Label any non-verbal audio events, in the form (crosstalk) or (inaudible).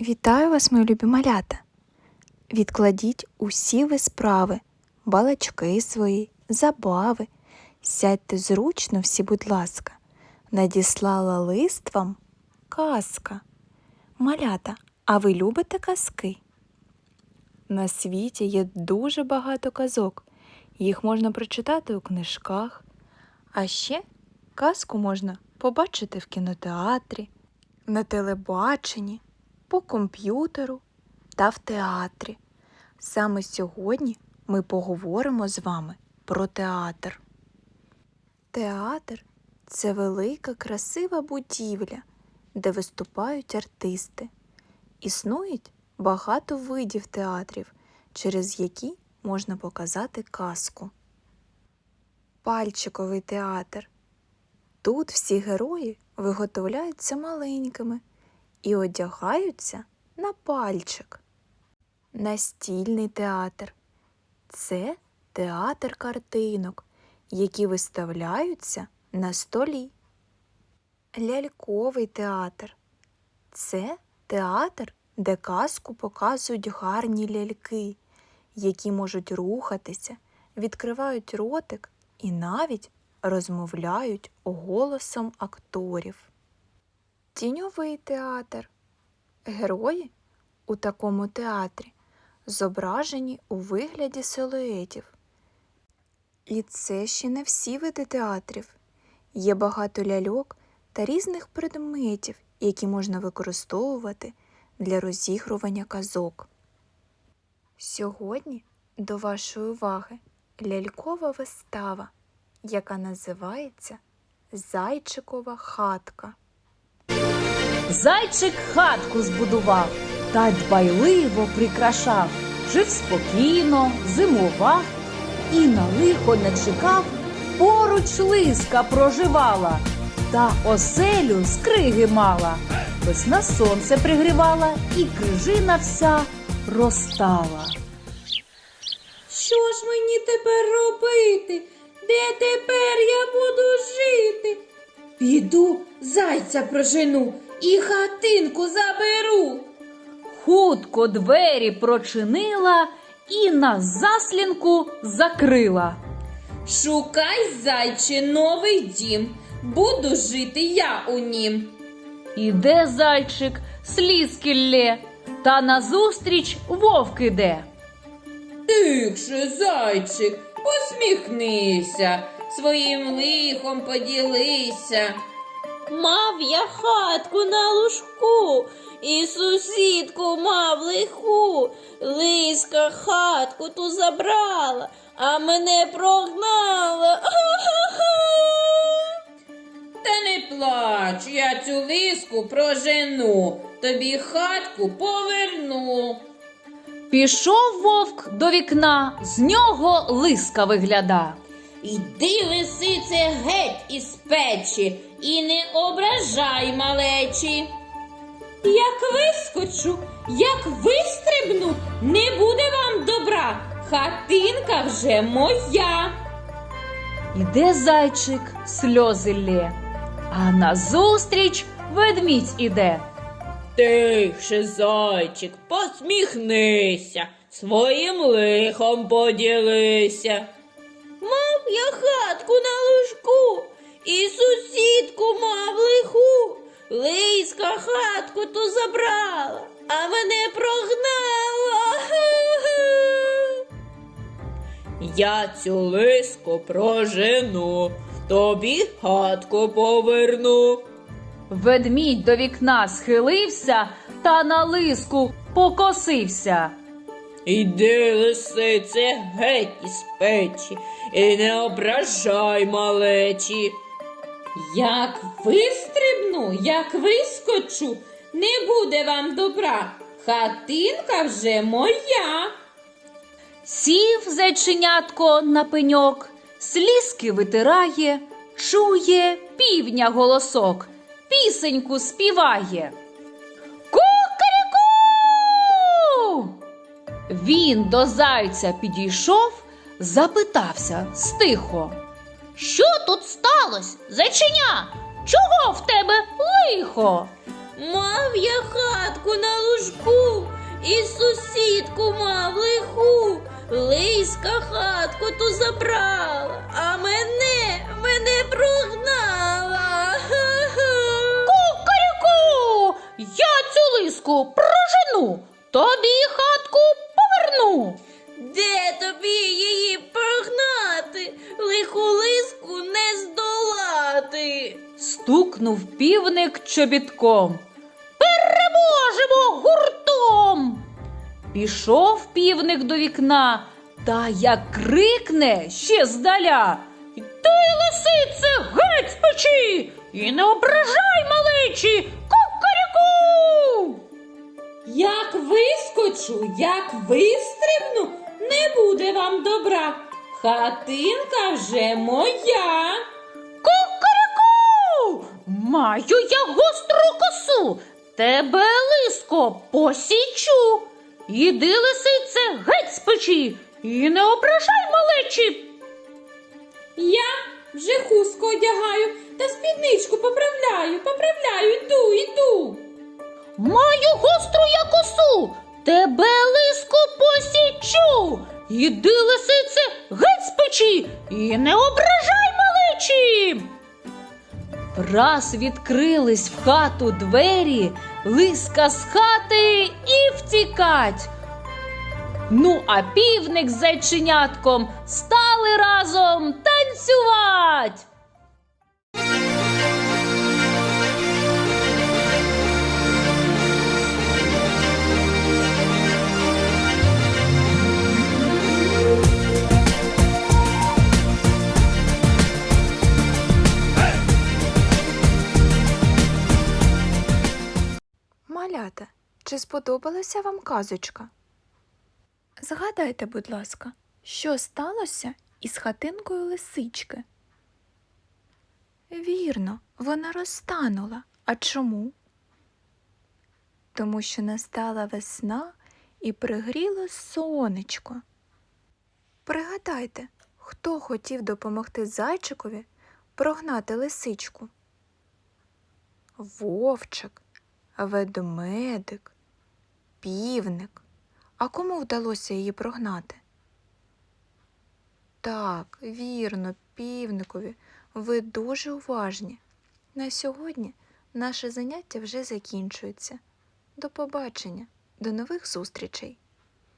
Вітаю вас, мої любі малята! Відкладіть усі ви справи, балачки свої, забави. Сядьте зручно всі, будь ласка. Надіслала лист вам казка. Малята, а ви любите казки? На світі є дуже багато казок. Їх можна прочитати у книжках. А ще казку можна побачити в кінотеатрі, на телебаченні, по комп'ютеру та в театрі. Саме сьогодні ми поговоримо з вами про театр. Театр це велика красива будівля, де виступають артисти. Існують багато видів театрів, через які можна показати казку. Пальчиковий театр. Тут всі герої виготовляються маленькими і одягаються на пальчик. Настільний театр це театр картинок, які виставляються на столі. Ляльковий театр це театр, де казку показують гарні ляльки, які можуть рухатися, відкривають ротик і навіть розмовляють голосом акторів. Тіньовий театр. Герої у такому театрі зображені у вигляді силуетів. І це ще не всі види театрів. Є багато ляльок та різних предметів, які можна використовувати для розігрування казок. Сьогодні до вашої уваги лялькова вистава, яка називається Зайчикова хатка. Зайчик хатку збудував та дбайливо прикрашав. Жив спокійно, зимував і на лихо не чекав. Поруч лиска проживала, та оселю з криги мала. Весна сонце пригрівала, і крижина вся розтала. Що ж мені тепер робити? Де тепер я буду жити? Піду зайця прожену і хатинку заберу. Хутко двері прочинила і на заслінку закрила. Шукай, зайче, новий дім. Буду жити я у нім. Іде зайчик, слізки лє, та назустріч вовк іде. Тихше, зайчик, посміхнися, своїм лихом поділися. Мав я хатку на лужку, і сусідку мав лиху. Лиска хатку ту забрала, а мене прогнала. (laughs) Та не плач, я цю лиску прожену, тобі хатку поверну. Пішов вовк до вікна, з нього лиска вигляда. Іди, лисице, геть із печі і не ображай малечі. Як вискочу, як вистрибну, не буде вам добра. Хатинка вже моя. Іде зайчик, сльози лє, а назустріч ведмідь іде. Тихше, зайчик, посміхнися, своїм лихом поділися. Мав я хатку на лужку, забрала, а мене прогнала. Я цю лиску прожену, тобі хатку поверну. Ведмідь до вікна схилився та на лиску покосився. Іди, лисице, геть із печі, і не ображай малечі. Як вистрибну, як вискочу, не буде вам добра. Хатинка вже моя. Сів зайченятко на пеньок, слізки витирає, чує півня голосок, пісеньку співає. Кукаряку! Він до зайця підійшов, запитався стихо. Що тут сталося, зайченя? Чого в тебе лихо? Мав я хатку на лужку, і сусідку мав лиху. Лиська хатку ту забрала, а мене, мене прогнала. Кукаряку! Я цю лиску прожену, тобі хатку поверну. Стукнув півник чобітком. Переможемо гуртом. Пішов півник до вікна, та як крикне ще здаля. Ти, лисице, геть з печі, і не ображай малечі, кукаряку. Як вискочу, як вистрибну, не буде вам добра. Хатинка вже моя. Маю я гостру косу, тебе лиско посічу. Іди, лисице, геть з печі, і не ображай малечі. Я вже хустку одягаю та спідничку поправляю, поправляю, йду, йду. Маю гостру я косу, тебе лиско посічу. Іди, лисице, геть з печі, і не ображай малечі. Раз відкрились в хату двері, лиска з хати і втікать. Ну, а півник з зайченятком стали разом танцювать. Чи сподобалася вам казочка? Згадайте, будь ласка, що сталося із хатинкою лисички? Вірно, вона розтанула. А чому? Тому що настала весна і пригріло сонечко. Пригадайте, хто хотів допомогти зайчикові прогнати лисичку? Вовчик, ведмедик, півник. А кому вдалося її прогнати? Так, вірно, півникові, ви дуже уважні. На сьогодні наше заняття вже закінчується. До побачення, до нових зустрічей!